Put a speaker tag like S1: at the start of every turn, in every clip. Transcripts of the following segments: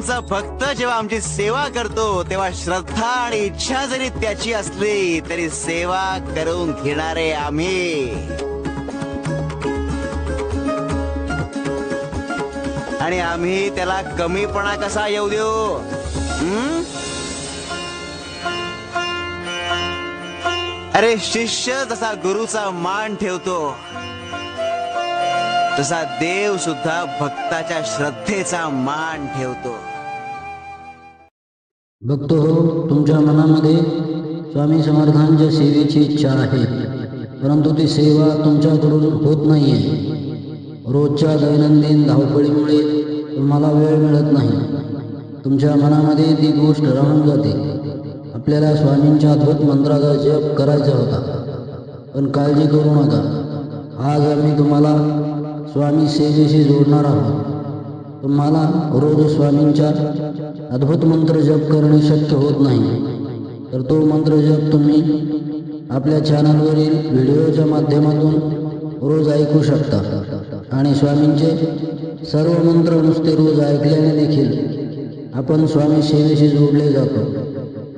S1: समर्थांचा भक्त जेव्हा आमची सेवा करतो तेव्हा श्रद्धा आणि इच्छा जरी त्याची असली तरी सेवा करून घेणारे आम्ही. आणि आम्ही त्याला कमीपणा कसा येऊ देऊ? हम्म? अरे शिष्य जसा गुरुचा मान ठेवतो तसा देव सुद्धा भक्ताच्या श्रद्धेचा मान ठेवतो.
S2: भक्त हो तुमच्या मनामध्ये स्वामी समर्थांच्या सेवेची इच्छा आहे परंतु ती सेवा तुमच्याकडून होत नाही आहे रोजच्या दैनंदिन धावपळीमुळे तुम्हाला वेळ मिळत नाही. तुमच्या मनामध्ये ती गोष्ट राहून जाते. आपल्याला स्वामींच्या अद्भुत मंत्राचा जप करायचा होता. पण काळजी करू नका. आज आम्ही तुम्हाला स्वामी सेवेशी जोडणार आहोत. तुम्हाला रोज स्वामींच्या अद्भुत मंत्र जप करणे शक्य होत नाही. तर तो मंत्र जप तुम्ही आपल्या चॅनलवरील व्हिडिओच्या माध्यमातून रोज ऐकू शकता. आणि स्वामींचे सर्व मंत्र नुसते रोज ऐकल्याने देखील आपण स्वामी सेवेशी जोडले जातो.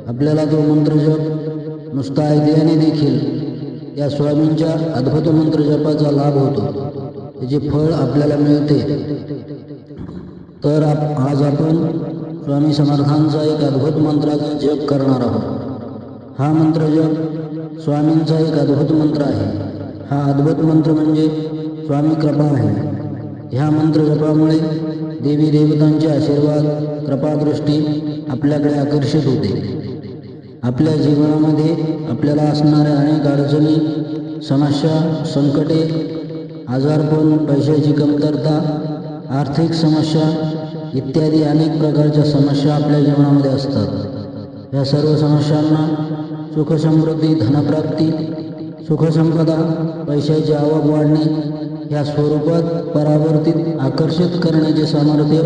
S2: आपल्याला तो मंत्र जप नुसता ऐकल्याने देखील या स्वामींच्या अद्भुत मंत्र जपाचा लाभ होतो. त्याचे फळ आपल्याला मिळते. तर आप आज आपण स्वामी समर्थांचा एक अद्भुत मंत्राचा जप करणार आहोत. हा मंत्र जप स्वामींचा एक अद्भुत मंत्र आहे. हा अद्भुत मंत्र म्हणजे स्वामी कृपा आहे. ह्या मंत्र जपामुळे देवी देवतांचे आशीर्वाद कृपादृष्टी आपल्याकडे आकर्षित होते. आपल्या जीवनामध्ये आपल्याला असणाऱ्या अनेक अडचणी समस्या संकटे आजारपण पैशाची कमतरता आर्थिक समस्या इत्यादी अनेक प्रकारच्या समस्या आपल्या जीवनामध्ये असतात. या सर्व समस्यांना सुखसमृद्धी धनप्राप्ती सुखसंपदा पैशाची आवक वाढणे या स्वरूपात परावर्तित आकर्षित करण्याचे सामर्थ्य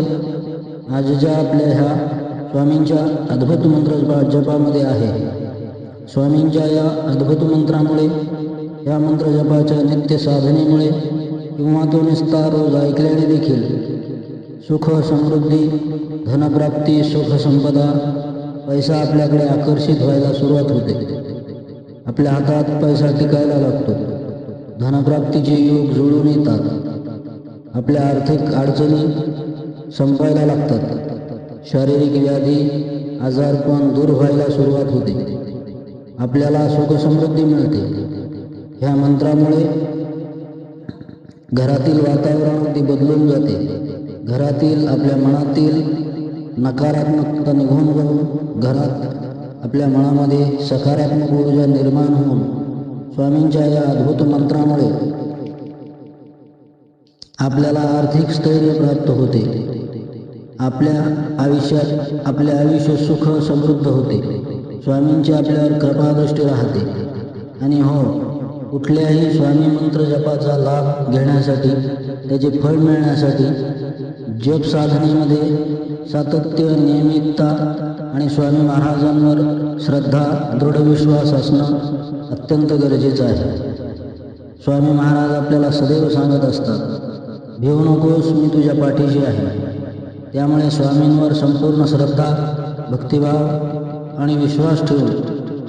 S2: आजच्या आपल्या ह्या स्वामींच्या अद्भुत मंत्र जपामध्ये आहे. स्वामींच्या या अद्भुत मंत्रामुळे या मंत्रजपाच्या नित्य साधनेमुळे किंवा तो नुसता रोज ऐकल्याने देखील सुख समृद्धी धनप्राप्ती सुखसंपदा पैसा आपल्याकडे आकर्षित व्हायला सुरुवात होते. आपल्या हातात पैसा टिकायला लागतो. धनप्राप्तीचे योग जुळून येतात. आपल्या आर्थिक अडचणी संपायला लागतात. शारीरिक व्याधी आजारपण दूर व्हायला सुरुवात होते. आपल्याला सुखसमृद्धी मिळते. ह्या मंत्रामुळे घरातील वातावरण ते बदलून जाते. घरातील आपल्या मनातील नकारात्मकता निघून जाऊन घरात आपल्या मनामध्ये सकारात्मक ऊर्जा निर्माण होऊन स्वामींच्या या अद्भुत मंत्रामुळे आपल्याला आर्थिक स्थैर्य प्राप्त होते. आपल्या आयुष्यात आपले आयुष्य सुख समृद्ध होते. स्वामींची आपल्यावर कृपादृष्टी राहते. आणि हो कुठल्याही स्वामी मंत्र जपाचा लाभ घेण्यासाठी त्याचे फळ मिळण्यासाठी जप साधनेमध्ये सातत्य नियमितता आणि स्वामी महाराजांवर श्रद्धा दृढ विश्वास असणं अत्यंत गरजेचं आहे. स्वामी महाराज आपल्याला सदैव सांगत असतात भिवू नकोस मी तुझ्या पाठीशी आहे. त्यामुळे स्वामींवर संपूर्ण श्रद्धा भक्तिभाव आणि विश्वास ठेवून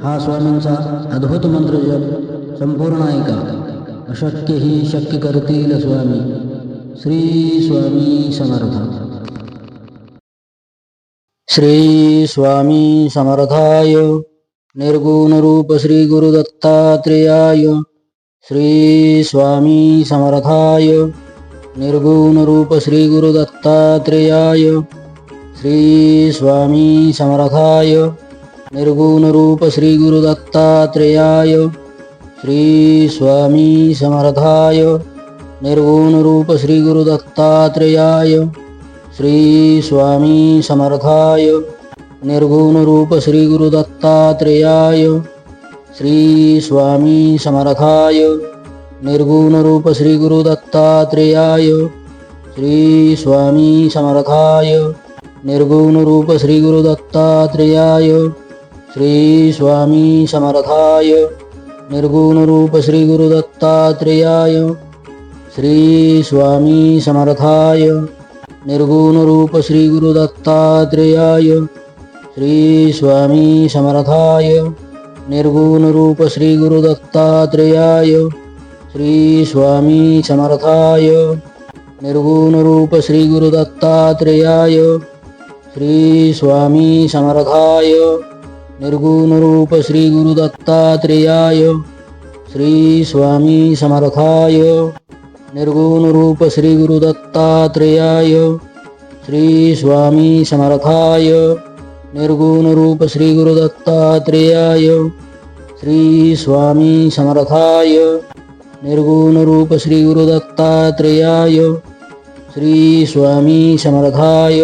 S2: हा स्वामींचा अद्भुत मंत्र जप संपूर्ण ऐका. अशक्य ही शक्य करतील स्वामी. श्री स्वामी समर्थ. श्री स्वामी समर्थाय. निर्गुणरूप श्री गुरुदत्तात्रेयाय श्री स्वामी समर्थाय. निर्गुणरूप श्री गुरुदत्तात्रेयाय श्री स्वामी समर्थाय. निर्गुणरूप श्री गुरुदत्तात्रेयाय श्री स्वामी समर्थाय। निर्गुणरूप श्रीगुरुदत्तात्रेयाय। श्री स्वामी समर्थाय। निर्गुणरूप श्रीगुरुदत्तात्रेयाय। श्री स्वामी समर्थाय। निर्गुणरूप श्री गुरुदत्तात्रेयाय श्री स्वामी समर्थाय। निर्गुणरूप श्रीगुरुदत्तात्रेयाय। श्री स्वामी समर्थाय। निर्गुणरूप श्रीगुरुदत्तात्रेयाय श्रीस्वामी समर्थाय निर्गुणरूपश्रीगुरुदत्तात्रेयाय श्रीस्वामी समर्थाय निर्गुणरूप श्रीस्वामी समर्थाय निर्गुणरूप श्रीस्वामी समर्थाय गुरु दत्तात्रेयाय श्री निर्गुणरूप श्री गुरु दत्तात्रेयाय श्री स्वामी समर्थाय निर्गुणरूप श्री गुरु दत्तात्रेयाय श्री स्वामी समर्थाय निर्गुणरूप श्री गुरु दत्तात्रेयाय श्री स्वामी समर्थाय निर्गुणरूप श्री गुरु दत्तात्रेयाय श्री स्वामी समर्थाय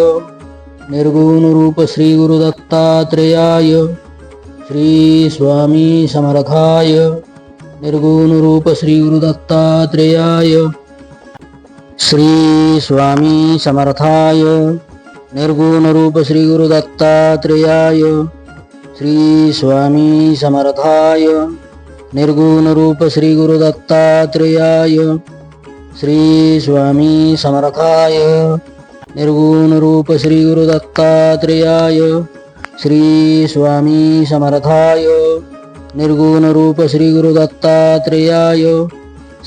S2: निर्गुणरूप श्री गुरु दत्तात्रेयाय श्री स्वामी समर्थाय निर्गुणरूप श्री गुरु श्री स्वामी समर्थाय. निर्गुणरूप श्री गुरु श्री स्वामी समर्थाय. निर्गुणरूप श्री गुरु श्री स्वामी समर्थाय. निर्गुणरूप श्री गुरु श्री स्वामी समर्थाय। निर्गुणरूप श्री गुरु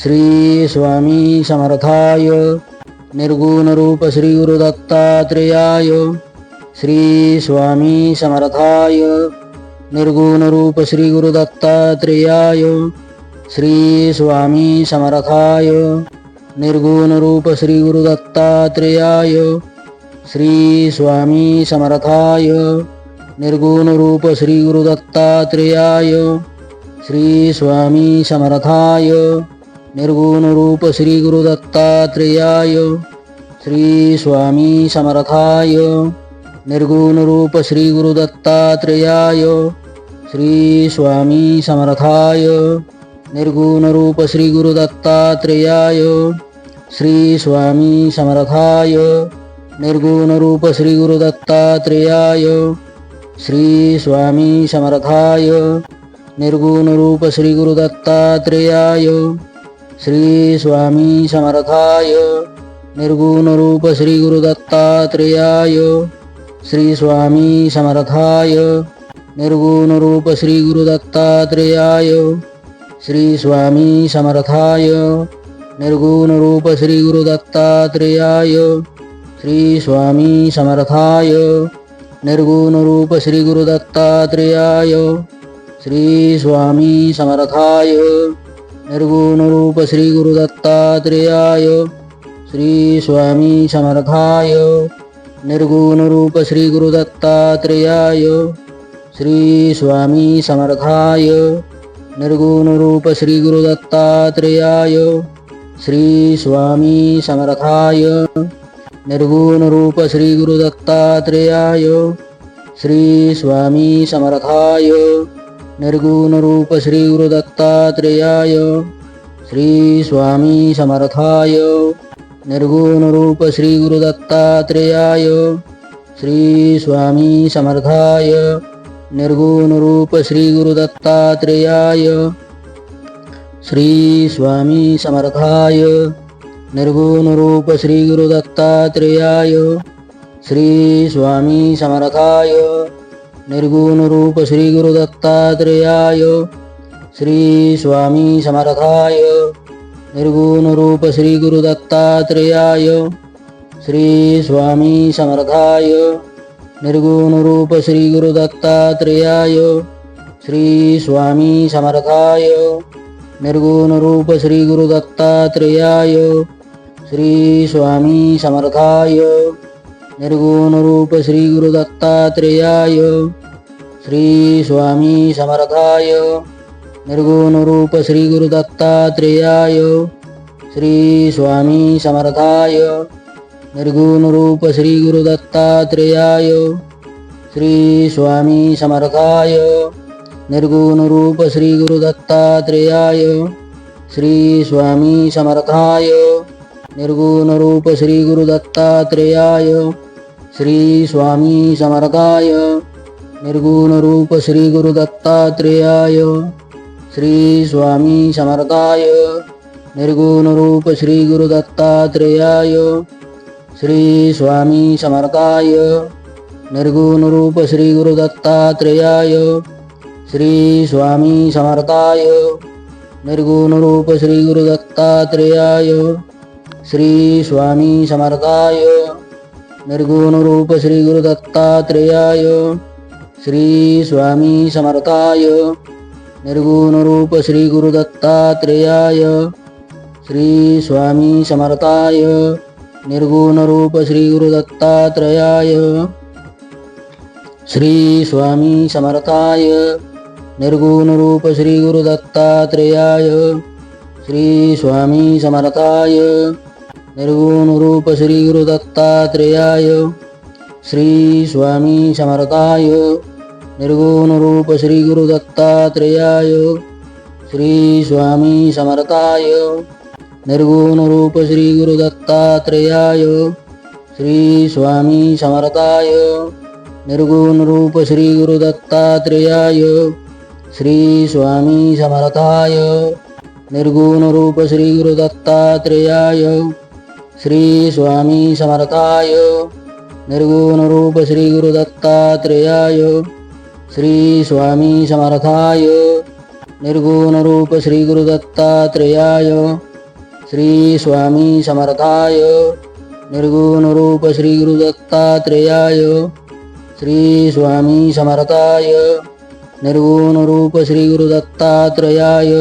S2: श्री स्वामी समर्थाय। निर्गुणरूप श्री गुरु श्री स्वामी समर्थाय। निर्गुणरूप श्री गुरु श्री स्वामी समर्थाय। निर्गुणरूप श्री गुरु श्री स्वामी समर्थाय। निर्गुणरूप श्री गुरु दत्तात्रेयाय श्री स्वामी समर्थाय निर्गुणरूप श्री गुरु दत्तात्रेयाय श्री स्वामी समर्थाय निर्गुणरूप श्री गुरु दत्तात्रेयाय श्री स्वामी समर्थाय निर्गुणरूप श्री गुरु दत्तात्रेयाय श्री स्वामी समर्थाय निर्गुणरूप श्री गुरु दत्तात्रेयाय श्री स्वामी समर्थाय। निर्गुणरूप श्री गुरु श्री स्वामी समर्थाय। निर्गुणरूप श्री गुरु श्री स्वामी समर्थाय। निर्गुणरूप श्री गुरु श्री स्वामी समर्थाय। निर्गुणरूप श्री गुरु श्री स्वामी समर्थाय। निर्गुणरूप श्री गुरु श्री स्वामी समर्थाय। निर्गुणरूप श्री गुरु श्री स्वामी समर्थाय। निर्गुणरूप श्री गुरु श्री स्वामी समर्थाय। निर्गुणरूप श्री गुरु श्री स्वामी समर्थाय। निर्गुणरूप श्री गुरु दत्तात्रेयाय श्री स्वामी समर्थाय निर्गुणरूप श्री गुरु दत्तात्रेयाय श्री स्वामी समर्थाय निर्गुणरूप श्री गुरु दत्तात्रेयाय श्री स्वामी समर्थाय निर्गुणरूप श्री गुरु दत्तात्रेयाय श्री स्वामी समर्थाय निर्गुणरूप श्री गुरु श्री स्वामी समर्थाय निर्गुणरूप श्री गुरु श्री स्वामी समर्थाय निर्गुणरूप श्री गुरु श्री स्वामी समर्थाय निर्गुणरूप श्री गुरु श्री स्वामी समर्थाय निर्गुणरूप श्री गुरु श्री स्वामी समर्थाय। निर्गुणरूप श्री गुरु दत्तात्रेयाय श्री स्वामी समर्थाय। निर्गुणरूप श्री गुरु दत्तात्रेयाय श्री स्वामी समर्थाय। निर्गुणरूप श्री गुरु दत्तात्रेयाय श्री स्वामी समर्थाय। निर्गुणरूप श्री गुरु दत्तात्रेयाय श्री स्वामी समर्थाय। निर्गुणरूप श्री गुरु दत्तात्रेयाय श्री स्वामी समर्थाय निर्गुणरूप श्री गुरु दत्तात्रेयाय श्री स्वामी समर्थाय निर्गुणरूप श्री गुरु दत्तात्रेयाय श्री स्वामी समर्थाय निर्गुणरूप श्री गुरु दत्तात्रेयाय श्री स्वामी समर्थाय निर्गुणरूप श्री गुरु दत्तात्रेयाय श्री स्वामी समर्थाय। निर्गुणरूप श्री गुरुदत्तात्रेयाय श्री स्वामी समर्थाय। निर्गुणरूप श्री गुरुदत्तात्रेयाय श्री स्वामी समर्थाय। निर्गुणरूप श्री गुरुदत्तात्रेयाय श्री स्वामी समर्थाय। निर्गुणरूप श्री गुरुदत्तात्रेयाय श्री स्वामी समर्थाय। निर्गुणरूप श्री गुरुदत्तात्रेयाय श्री स्वामी समर्थाय निर्गुणरूप श्री गुरुदत्तात्रेयाय श्री स्वामी समर्थाय निर्गुणरूप श्री गुरुदत्तात्रेयाय श्री स्वामी समर्थाय निर्गुणरूप श्री गुरुदत्तात्रेयाय श्री स्वामी समर्थाय निर्गुणरूप श्री गुरुदत्तात्रेयाय श्री स्वामी समर्थाय निर्गुणरूप श्री गुरुदत्तात्रेयाय श्री स्वामी समर्थाय निर्गुणरूप श्री गुरुदत्तात्रेयाय श्री स्वामी समर्थाय निर्गुणरूप श्री गुरुदत्तात्रेयाय श्री स्वामी समर्थाय निर्गुणरूप श्री गुरुदत्तात्रेयाय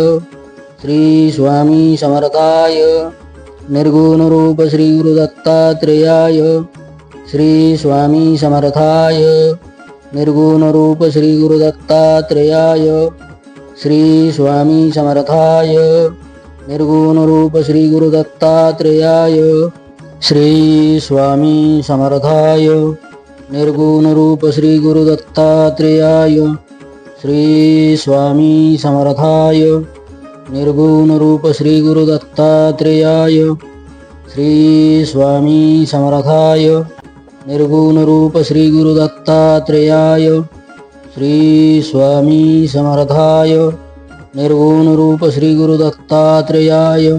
S2: श्री स्वामी समर्थाय निर्गुणरूप श्री गुरुदत्तात्रेयाय श्री स्वामी समर्थाय निर्गुणरूप श्री गुरुदत्तात्रेयाय श्री स्वामी समर्थाय निर्गुणरूप श्री गुरुदत्तात्रेयाय श्री स्वामी समर्थाय निर्गुणरूप श्री गुरुदत्तात्रेयाय श्री स्वामी समर्थाय निर्गुणरूप श्री गुरुदत्तात्रेयाय श्री स्वामी समर्थाय निर्गुणरूप श्री गुरुदत्तात्रेयाय श्री स्वामी समर्थाय निर्गुणरूप श्री गुरुदत्तात्रेयाय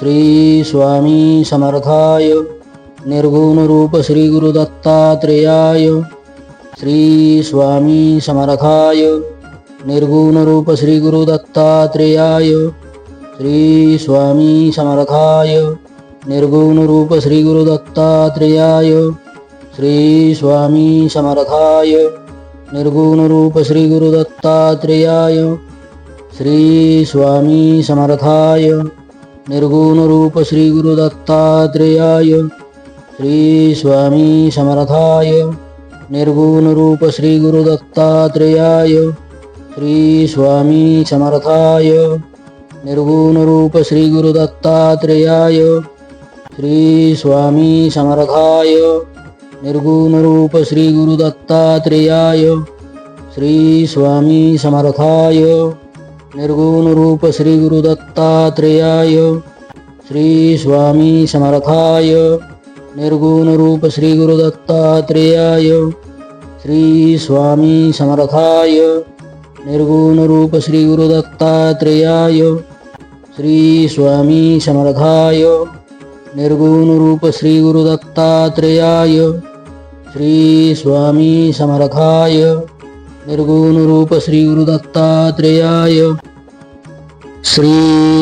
S2: श्री स्वामी समर्थाय निर्गुणरूप श्री गुरुदत्तात्रेयाय श्री स्वामी समर्थाय निर्गुणरूप श्री गुरुदत्तात्रेयाय श्री स्वामी समर्थाय निर्गुणरूप श्री गुरुदत्तात्रेयाय श्री स्वामी समर्थाय निर्गुणरूप श्री गुरुदत्तात्रेयाय श्री स्वामी समर्थाय निर्गुणरूप श्री गुरुदत्तात्रेयाय श्री स्वामी समर्थाय निर्गुणरूप श्री गुरुदत्तात्रेयाय श्री स्वामी समर्थाय। निर्गुणरूप श्री गुरुदत्तात्रेयाय श्री स्वामी समर्थाय। निर्गुणरूप श्री गुरुदत्तात्रेयाय श्री स्वामी समर्थाय। निर्गुणरूप श्री गुरुदत्तात्रेयाय श्री स्वामी समर्थाय। निर्गुणरूप श्री गुरुदत्तात्रेयाय श्री स्वामी समर्थाय। निर्गुणरूप श्री गुरुदत्तात्रेयाय श्री स्वामी समर्थाय निर्गुणरूप श्री गुरुदत्तात्रेयाय श्री स्वामी समर्थाय निर्गुणरूप श्री गुरुदत्तात्रेयाय श्री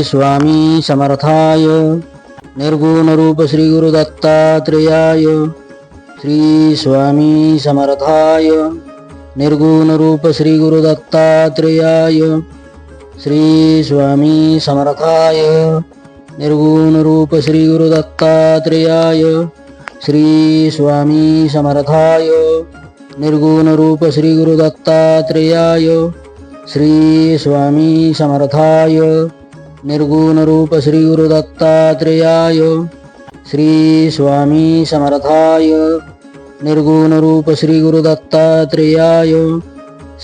S2: स्वामी समर्थाय निर्गुणरूप श्री गुरुदत्तात्रेयाय श्री स्वामी समर्थाय निर्गुणरूप श्री गुरुदत्तात्रेयाय श्री स्वामी समर्थाय निर्गुणरूप श्री गुरुदत्तात्रेयाय श्री स्वामी समर्थाय निर्गुणरूप श्री गुरुदत्तात्रेयाय श्री स्वामी समर्थाय निर्गुणरूप श्री गुरुदत्तात्रेयाय श्री स्वामी समर्थाय निर्गुणरूप श्री गुरुदत्तात्रेयाय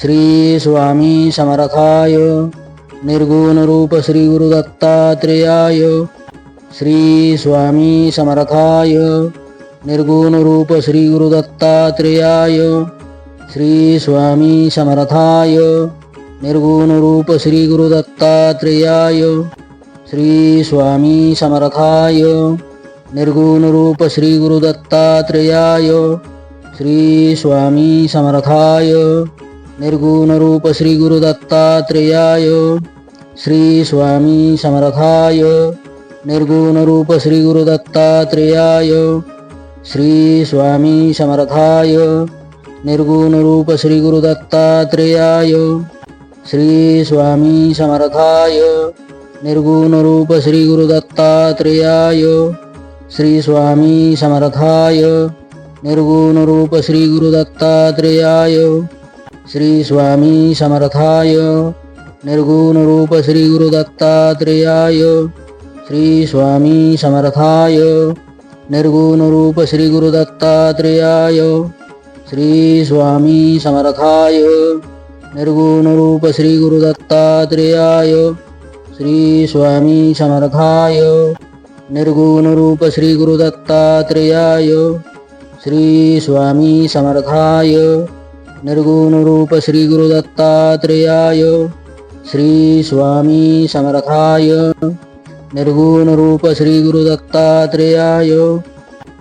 S2: श्री स्वामी समर्थाय निर्गुणरूप श्री गुरुदत्तात्रेयाय श्री स्वामी समर्थाय निर्गुणरूप श्री गुरुदत्तात्रेयाय श्री स्वामी समर्थाय निर्गुणरूप श्री गुरुदत्तात्रेयाय श्री स्वामी समर्थाय निर्गुण रूप श्री गुरुदत्तात्रेयाय श्री स्वामी समर्थाय निर्गुणरूप श्री गुरुदत्तात्रेयाय श्री स्वामी समर्थाय निर्गुणरूप श्री गुरुदत्तात्रेयाय श्री स्वामी समर्थाय निर्गुणरूप श्री गुरुदत्तात्रेयाय श्री स्वामी समर्थाय निर्गुणरूप श्री गुरुदत्तात्रेयाय श्री स्वामी समर्थाय। निर्गुणरूप श्री गुरुदत्तात्रेयाय श्री स्वामी समर्थाय। निर्गुणरूप श्री गुरुदत्तात्रेयाय श्री स्वामी समर्थाय। निर्गुणरूप श्री गुरुदत्तात्रेयाय श्री स्वामी समर्थाय। निर्गुणरूप श्री गुरुदत्तात्रेयाय श्री स्वामी समर्थाय। निर्गुणरूप श्री गुरुदत्तात्रेयाय श्री स्वामी समर्थाय निर्गुणरूप श्री गुरुदत्तात्रेयाय श्री स्वामी समर्थाय निर्गुणरूप श्री गुरुदत्तात्रेयाय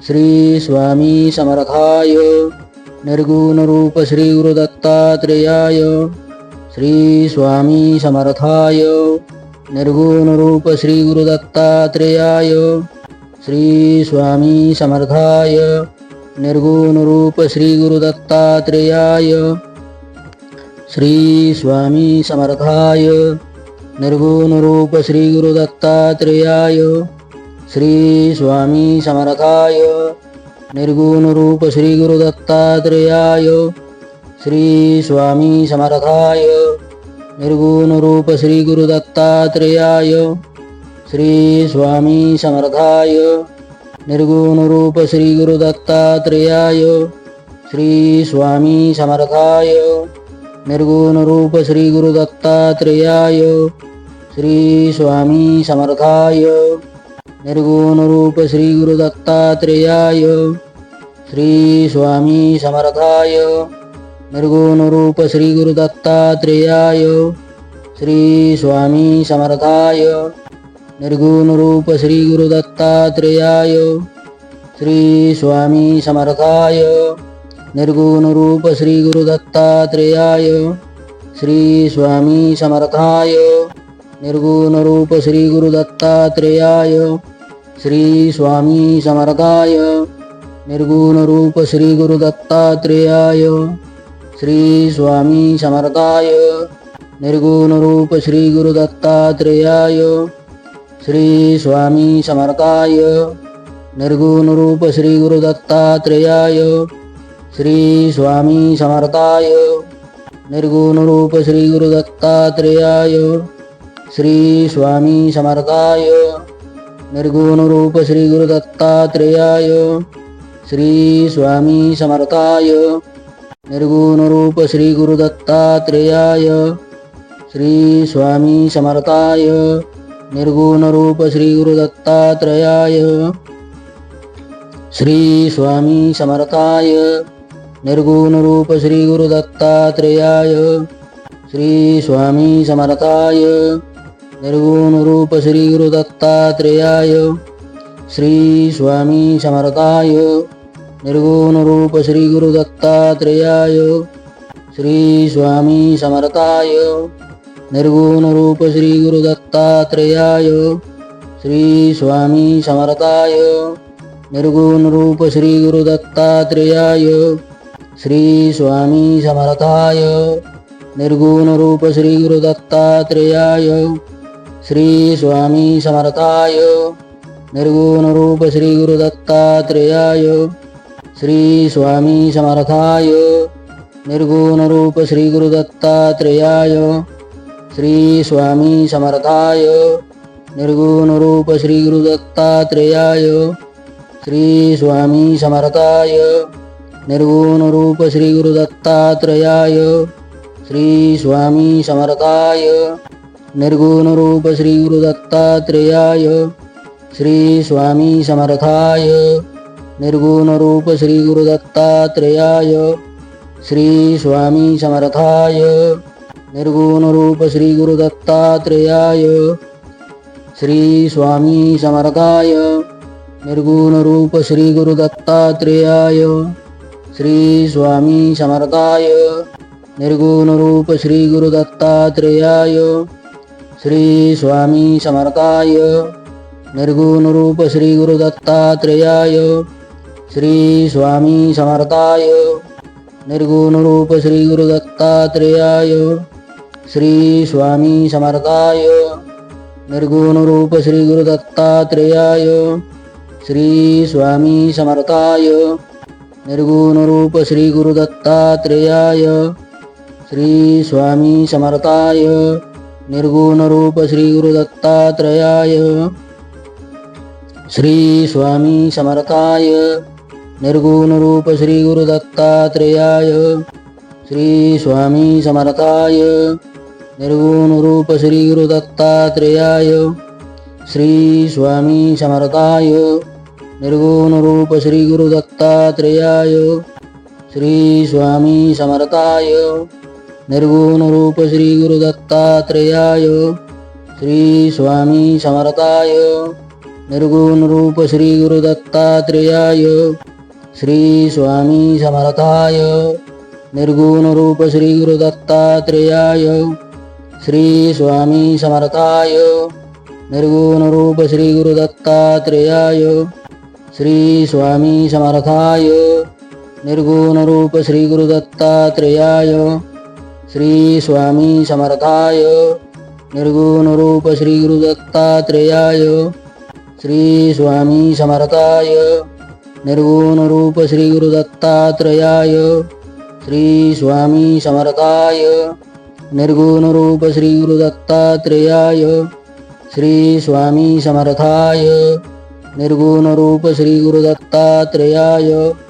S2: श्री स्वामी समर्थाय निर्गुणरूप श्री गुरुदत्तात्रेयाय श्री स्वामी समर्थाय निर्गुणरूप श्री गुरुदत्तात्रेयाय श्री स्वामी समर्थाय निर्गुणरूप श्री गुरुदत्तात्रेयाय श्री स्वामी समर्थाय निर्गुणरूप श्री गुरुदत्तात्रेयाय श्री स्वामी समर्थाय निर्गुणरूप श्री गुरुदत्तात्रेयाय श्री स्वामी समर्थाय निर्गुणरूप श्री गुरुदत्तात्रेयाय श्री स्वामी समर्थाय निर्गुणरूप श्री गुरुदत्तात्रेयाय श्री स्वामी समर्थाय निर्गुणरूप श्री गुरुदत्तात्रेयाय श्री स्वामी समर्थाय निर्गुणरूप श्री गुरुदत्तात्रेयाय श्री स्वामी समर्थाय निर्गुणरूप श्री गुरुदत्तात्रेयाय श्री स्वामी समर्थाय। निर्गुणरूप श्री गुरुदत्तात्रेयाय श्री स्वामी समर्थाय। निर्गुणरूप श्री गुरुदत्तात्रेयाय श्री स्वामी समर्थाय। निर्गुणरूप श्री गुरुदत्तात्रेयाय श्री स्वामी समर्थाय। निर्गुणरूप श्री गुरुदत्तात्रेयाय श्री स्वामी समर्थाय. निर्गुणरूप श्री गुरुदत्तात्रेयाय श्री स्वामी समर्थाय. निर्गुणरूप श्री गुरुदत्तात्रेयाय श्री स्वामी समर्थाय. निर्गुणरूप श्री गुरुदत्तात्रेयाय श्री स्वामी समर्थाय. निर्गुणरूप श्री गुरुदत्तात्रेयाय श्री स्वामी समर्थाय. निर्गुणरूप श्री गुरुदत्तात्रेयाय श्री स्वामी समर्थाय निर्गुणरूप श्री गुरुदत्तात्रेयाय श्री स्वामी समर्थाय निर्गुणरूप श्री गुरुदत्तात्रेयाय श्री स्वामी समर्थाय निर्गुणरूप श्री गुरुदत्तात्रेयाय श्री स्वामी समर्थाय निर्गुणरूप श्री गुरुदत्तात्रेयाय श्री स्वामी समर्थाय निर्गुणरूप श्री गुरुदत्तात्रेयाय श्री स्वामी समर्थाय निर्गुणरूप श्री गुरुदत्तात्रेयाय श्री स्वामी समर्थाय निर्गुणरूप श्री गुरुदत्तात्रेयाय श्री स्वामी समर्थाय निर्गुणरूप श्री गुरुदत्तात्रेयाय श्री स्वामी समर्थाय निर्गुणरूप श्री गुरुदत्तात्रेयाय श्री स्वामी समर्थाय निर्गुणरूप श्री गुरुदत्तात्रेयाय श्री स्वामी समर्थाय निर्गुणरूप श्री गुरुदत्तात्रेयाय श्री स्वामी समर्थाय निर्गुणरूप श्री गुरुदत्तात्रेयाय श्री स्वामी समर्थाय निर्गुणरूप श्री गुरुदत्तात्रेयाय श्री स्वामी समर्थाय निर्गुणरूप श्री गुरुदत्तात्रेयाय श्री स्वामी समर्थाय निर्गुणरूप श्री गुरुदत्तात्रेयाय श्री स्वामी समर्थाय निर्गुणरूप श्री गुरुदत्तात्रेयाय श्री स्वामी समर्थाय निर्गुणरूप श्री गुरु श्री स्वामी समर्थाय। निर्गुणरूप श्री गुरु दत्तात्रेयाय श्री स्वामी समर्थाय। निर्गुणरूप श्री गुरु दत्तात्रेयाय श्री स्वामी समर्थाय। निर्गुणरूप श्री गुरु दत्तात्रेयाय श्री स्वामी समर्थाय। निर्गुणरूप श्री गुरु दत्तात्रेयाय श्री स्वामी समर्थाय। निर्गुणरूप श्री गुरु श्री स्वामी समर्थाय निर्गुणरूप श्री गुरु श्री स्वामी समर्थाय निर्गुणरूप श्री गुरु श्री स्वामी समर्थाय निर्गुणरूप श्री गुरु श्री स्वामी समर्थाय निर्गुणरूप श्री गुरु श्री स्वामी समर्थाय निर्गुणरूप श्री श्री स्वामी समर्थाय निर्गुणरूप श्री श्री स्वामी समर्थाय निर्गुणरूप श्री श्री स्वामी समर्थाय निर्गुणरूप श्री श्री स्वामी समर्थाय निर्गुणरूप श्री गुरु श्री स्वामी समर्थाय निर्गुणरूप श्री गुरु दत्तात्रेयाय श्री स्वामी समर्थाय श्री श्री स्वामी समर्थाय गुरु श्री